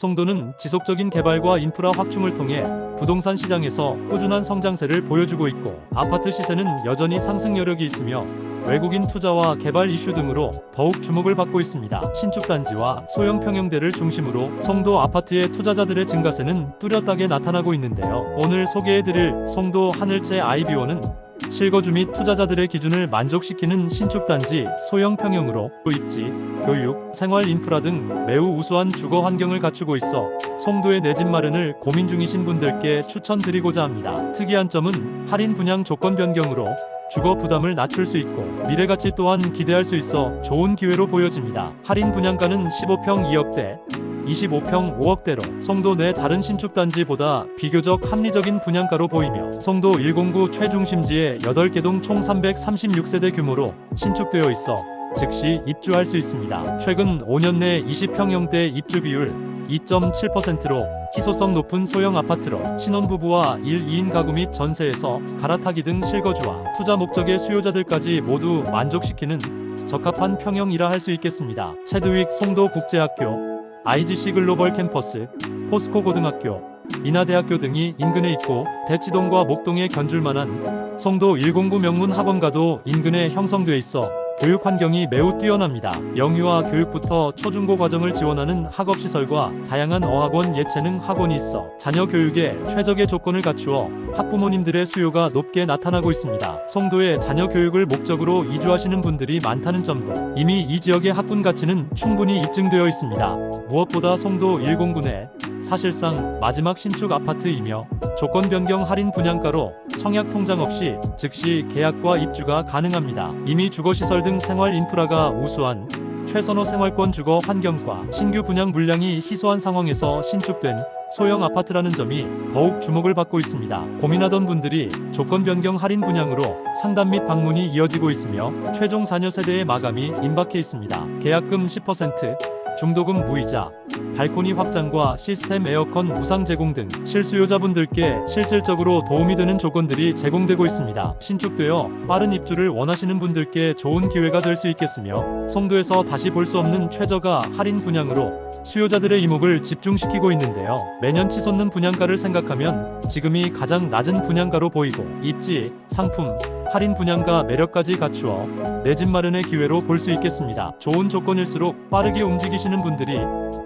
송도는 지속적인 개발과 인프라 확충을 통해 부동산 시장에서 꾸준한 성장세를 보여주고 있고 아파트 시세는 여전히 상승 여력이 있으며 외국인 투자와 개발 이슈 등으로 더욱 주목을 받고 있습니다. 신축 단지와 소형 평형대를 중심으로 송도 아파트의 투자자들의 증가세는 뚜렷하게 나타나고 있는데요. 오늘 소개해드릴 송도 하늘채 아이비오는 실거주 및 투자자들의 기준을 만족시키는 신축 단지 소형 평형으로 입지, 교육, 생활 인프라 등 매우 우수한 주거 환경을 갖추고 있어 송도의 내 집 마련을 고민 중이신 분들께 추천드리고자 합니다. 특이한 점은 할인 분양 조건 변경으로 주거 부담을 낮출 수 있고 미래 가치 또한 기대할 수 있어 좋은 기회로 보여집니다. 할인 분양가는 15평 2억대, 25평 5억대로 송도 내 다른 신축 단지보다 비교적 합리적인 분양가로 보이며 송도 109 최중심지에 8개 동 총 336세대 규모로 신축되어 있어 즉시 입주할 수 있습니다. 최근 5년 내 20평형대 입주 비율 2.7%로 희소성 높은 소형 아파트로 신혼부부와 1, 2인 가구 및 전세에서 갈아타기 등 실거주와 투자 목적의 수요자들까지 모두 만족시키는 적합한 평형이라 할 수 있겠습니다. 체드윅 송도 국제학교, IGC 글로벌 캠퍼스, 포스코 고등학교, 인하대학교 등이 인근에 있고 대치동과 목동에 견줄 만한 송도 109 명문 학원가도 인근에 형성돼 있어 교육 환경이 매우 뛰어납니다. 영유아 교육부터 초중고 과정을 지원하는 학업시설과 다양한 어학원 예체능 학원이 있어 자녀 교육에 최적의 조건을 갖추어 학부모님들의 수요가 높게 나타나고 있습니다. 송도에 자녀 교육을 목적으로 이주하시는 분들이 많다는 점도 이미 이 지역의 학군 가치는 충분히 입증되어 있습니다. 무엇보다 송도 109내 사실상 마지막 신축 아파트이며 조건 변경 할인 분양가로 청약 통장 없이 즉시 계약과 입주가 가능합니다. 이미 주거시설 등 생활 인프라가 우수한 최선호 생활권 주거 환경과 신규 분양 물량이 희소한 상황에서 신축된 소형 아파트라는 점이 더욱 주목을 받고 있습니다. 고민하던 분들이 조건 변경 할인 분양으로 상담 및 방문이 이어지고 있으며 최종 자녀 세대의 마감이 임박해 있습니다. 계약금 10%, 중도금 무이자, 발코니 확장과 시스템 에어컨 무상 제공 등 실수요자분들께 실질적으로 도움이 되는 조건들이 제공되고 있습니다. 신축되어 빠른 입주를 원하시는 분들께 좋은 기회가 될 수 있겠으며 송도에서 다시 볼 수 없는 최저가 할인 분양으로 수요자들의 이목을 집중시키고 있는데요. 매년 치솟는 분양가를 생각하면 지금이 가장 낮은 분양가로 보이고 입지, 상품, 할인 분양가 매력까지 갖추어 내 집 마련의 기회로 볼 수 있겠습니다. 좋은 조건일수록 빠르게 움직이시는 분들이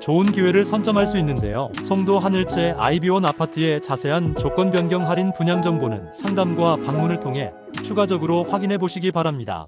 좋은 기회를 선점할 수 있는데요. 송도 하늘채 아이비원 아파트의 자세한 조건 변경 할인 분양 정보는 상담과 방문을 통해 추가적으로 확인해 보시기 바랍니다.